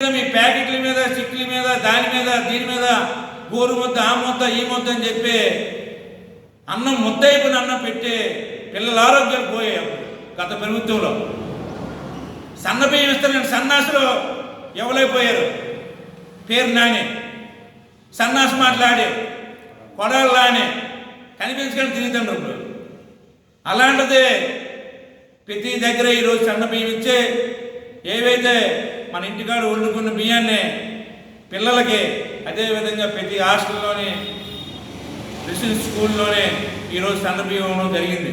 మీ ప్యాకెట్ల మీద చిక్కుల మీద దాని మీద దీని మీద గోరు ముద్ద ఆ ముద్ద ఈ ముద్ద అని చెప్పి అన్నం ముద్దైపోయిన అన్నం పెట్టి పిల్లల ఆరోగ్యాలు పోయాం గత ప్రభుత్వంలో. సన్న బియ్యం ఇస్తారని సన్నాసులు ఎవరైపోయారు పేరు నాని. సన్నాసు మాట్లాడి కొడాలు లాని కనిపించుకొని తిరుగుతుండ్రు అలాంటిది ప్రతి దగ్గర ఈరోజు సన్న బియ్యం ఇచ్చే ఏవైతే మన ఇంటికాడ వండుకున్న బియ్యాన్ని పిల్లలకి అదేవిధంగా ప్రతి హాస్టల్లోని క్రిస్టియన్ స్కూల్లోనే ఈరోజు సన్న బియ్యం ఇవ్వడం జరిగింది.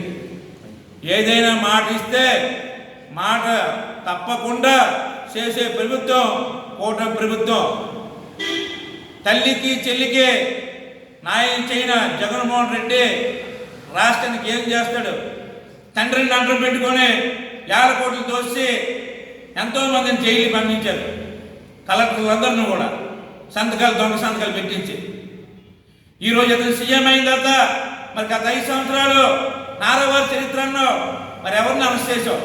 ఏదైనా మాట ఇస్తే మాట తప్పకుండా చేసే ప్రభుత్వం కూటమి ప్రభుత్వం. తల్లికి చెల్లికి న్యాయం చేయన జగన్మోహన్ రెడ్డి రాష్ట్రానికి ఏం చేస్తాడు? తండ్రిని అంటూ పెట్టుకొని వేల కోట్లు దోసి ఎంతో మందిని జైలు పంపించారు కలెక్టర్లందరినీ కూడా సంతకాలు దొంగ సంతకాలు పెట్టించి. ఈరోజు ఇతను సీఎం అయిన తర్వాత మరి గత ఐదు సంవత్సరాలు నారావారి చరిత్రలో మరి ఎవరిని అరెస్ట్ చేసావు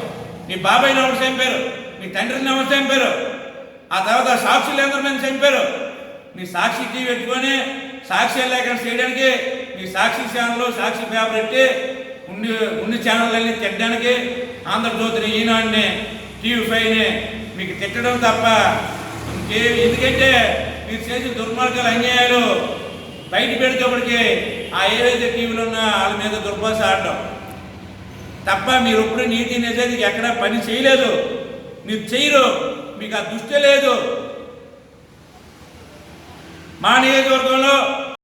మీ బాబాయ్ని ఎవరు చంపారు మీ తండ్రిని ఎవరు చంపారు ఆ తర్వాత సాక్షులు ఎందరి మంది చంపారు. మీ సాక్షి టీవీ పెట్టుకొని సాక్షి లేఖన చేయడానికి మీ సాక్షి ఛానల్ సాక్షి పేపర్ పెట్టి ఉండి ఉండి ఛానల్ అన్ని తిట్టడానికి ఆంధ్రజ్యోతిని ఈనాడిని టీవీ పైనే మీకు తిట్టడం తప్ప ఇంకే ఎందుకంటే మీరు చేసిన దుర్మార్గాలు అన్యాయాలు బయట పెడితేప్పటికి ఆ ఏవైతే టీవీలు ఉన్నా వాళ్ళ మీద దుర్భాష ఆడడం. తప్ప మీరు ఎప్పుడు నీతి నిజానికి ఎక్కడ పని చేయలేదు. మీరు చేయరు. మీకు ఆ దృష్టి లేదు. మా నియోజకవర్గంలో